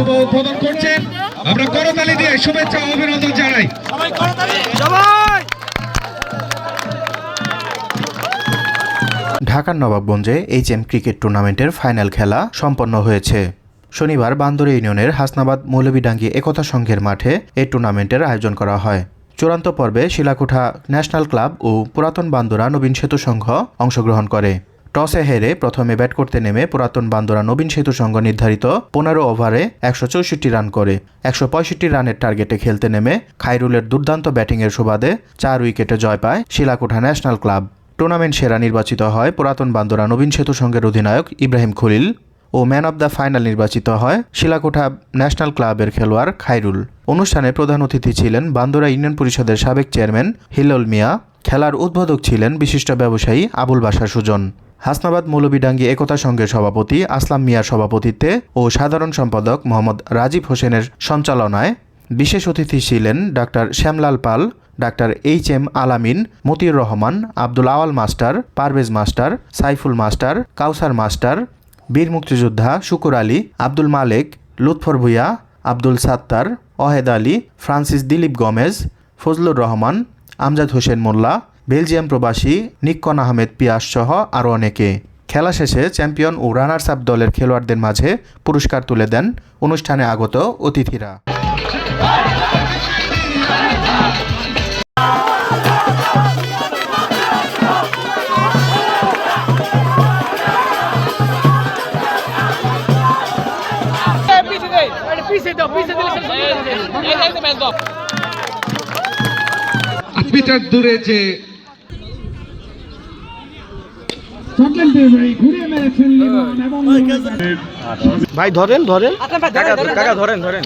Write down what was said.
শুভ উদ্বোধন করছেন। আমরা করতালি দিয়ে শুভেচ্ছা অভিনন্দন জানাই। ঢাকার নবাবগঞ্জে এইচ এম ক্রিকেট টুর্নামেন্টের ফাইনাল খেলা সম্পন্ন হয়েছে। শনিবার বান্দর ইউনিয়নের হাসনাবাদ মৌলভীডাঙ্গি একতা সংঘের মাঠে এই টুর্নামেন্টের আয়োজন করা হয়। চূড়ান্ত পর্বে শিলাকুঠা ন্যাশনাল ক্লাব ও পুরাতন বান্দুরা নবীন সেতু সংঘ অংশগ্রহণ করে। টসে হেরে প্রথমে ব্যাট করতে নেমে পুরাতন বান্দরা নবীন সেতু সংঘ নির্ধারিত পনেরো ওভারে একশো চৌষট্টি রান করে। একশো পঁয়ষট্টি রানের টার্গেটে খেলতে নেমে খাইরুলের দুর্দান্ত ব্যাটিংয়ের সুবাদে চার উইকেটে জয় পায় শিলাকোঠা ন্যাশনাল ক্লাব। টুর্নামেন্ট সেরা নির্বাচিত হয় পুরাতন বান্দরা নবীন সেতু সংঘের অধিনায়ক ইব্রাহিম খলিল ও ম্যান অব দ্য ফাইনাল নির্বাচিত হয় শিলাকোঠা ন্যাশনাল ক্লাবের খেলোয়াড় খাইরুল। অনুষ্ঠানে প্রধান অতিথি ছিলেন বান্দরা ইউনিয়ন পরিষদের সাবেক চেয়ারম্যান হিলল মিয়া, খেলার উদ্বোধক ছিলেন বিশিষ্ট ব্যবসায়ী আবুল বাশার সুজন। হাসনাবাদ মৌলবীডাঙ্গি একতা সংঘের সভাপতি, আসলাম মিয়ার সভাপতিত্বে ও সাধারণ সম্পাদক মোহাম্মদ রাজীব হোসেনের সঞ্চালনায় বিশেষ অতিথি ছিলেন doctor Shyamlal Pal, doctor H M Alamin, Motiur Rahman, Abdul Awal master, Parvez master, Saiful master, Kawsar master, বীর মুক্তিযোদ্ধা শুকুর আলী, আব্দুল মালেক, লুৎফর ভুইয়া, আব্দুল সাত্তার, অহেদ আলী, ফ্রান্সিস দিলীপ গমেজ, ফজলুর রহমান, আমজাদ হোসেন মোল্লা বেলজিয়াম প্রবাসী নিক্কন আহমেদ পিয়াস সহ আরও অনেকে। খেলা শেষে চ্যাম্পিয়ন ও রানার্স আপ দলের খেলোয়াড়দের মাঝে পুরস্কার তুলে দেন অনুষ্ঠানে আগত অতিথিরা। দূরে যে ভাই ধরেন ধরেন। কাকা ধরেন ধরেন।